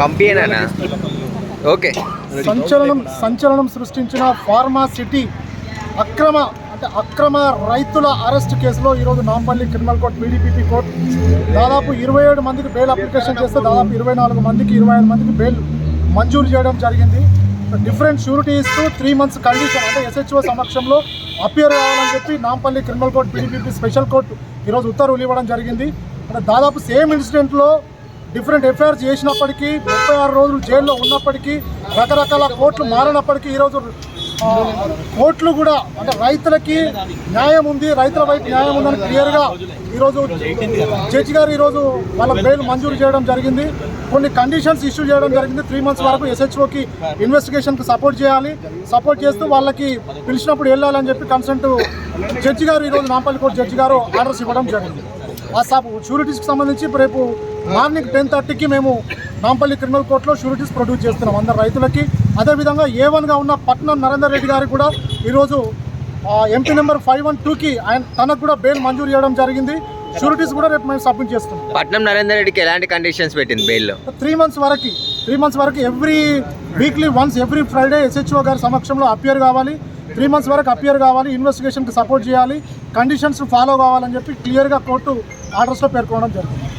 పంపియనా okay. సంచలనం సంచలనం సృష్టించిన ఫార్మా సిటీ అక్రమ అంటే అక్రమ రైతుల అరెస్ట్ కేసులో ఈరోజు Nampally criminal court PDPP court దాదాపు ఇరవై ఏడు మందికి బెయిల్ అప్లికేషన్ చేస్తే దాదాపు ఇరవై నాలుగు మందికి ఇరవై ఐదు మందికి బెయిల్ మంజూరు చేయడం జరిగింది. డిఫరెంట్ షూరిటీ ఇస్తూ త్రీ మంత్స్ కండిషన్ అంటే ఎస్హెచ్ఓ సమక్షంలో అపియర్ కావాలని చెప్పి Nampally criminal court PDPP special court ఈరోజు ఉత్తర్వులు ఇవ్వడం జరిగింది. అంటే దాదాపు సేమ్ ఇన్సిడెంట్లో డిఫరెంట్ ఎఫ్ఐఆర్స్ చేసినప్పటికీ ముప్పై ఆరు రోజులు జైల్లో ఉన్నప్పటికీ రకరకాల కోర్టులు మారినప్పటికీ ఈరోజు కోర్టులు కూడా అంటే రైతులకి న్యాయం ఉంది రైతుల వైపు న్యాయం ఉందని క్లియర్గా ఈరోజు జడ్జి గారు ఈరోజు వాళ్ళ బెయిల్ మంజూరు చేయడం జరిగింది. కొన్ని కండిషన్స్ ఇష్యూ చేయడం జరిగింది. త్రీ మంత్స్ వరకు ఎస్హెచ్ఓకి ఇన్వెస్టిగేషన్కి సపోర్ట్ చేయాలి. సపోర్ట్ చేస్తూ వాళ్ళకి పిలిచినప్పుడు వెళ్ళాలని చెప్పి కన్సెంట్ జడ్జి గారు ఈరోజు Nampally court judge garu orders ఇవ్వడం జరిగింది. ఆ సబ్ షూరిటీస్కి సంబంధించి రేపు మార్నింగ్ టెన్ థర్టీకి మేము నాంపల్లి క్రిమినల్ కోర్టులో షూరిటీస్ ప్రొడ్యూస్ చేస్తున్నాం అందరు రైతులకి. అదేవిధంగా ఏ వన్గా ఉన్న పట్నం నరేందర్ రెడ్డి గారికి కూడా ఈరోజు ఎంపీ నెంబర్ ఫైవ్ వన్ టూకి ఆయన తనకు కూడా బెయిల్ మంజూరు చేయడం జరిగింది. షూరిటీస్ కూడా రేపు మేము సబ్మిట్ చేస్తున్నాం. పట్నం నరేందర్ రెడ్డికి ఎలాంటి కండిషన్స్ పెట్టింది బెయిల్లో త్రీ మంత్స్ వరకు త్రీ మంత్స్ వరకు every weekly once every Friday SHO గారి సమక్షంలో అపియర్ కావాలి. త్రీ మంత్స్ వరకు అపియర్ కావాలి ఇన్వెస్టిగేషన్కి సపోర్ట్ చేయాలి కండిషన్స్ ఫాలో కావాలని చెప్పి క్లియర్గా కోర్టు ఆర్డర్స్లో పేర్కొనడం జరిగింది.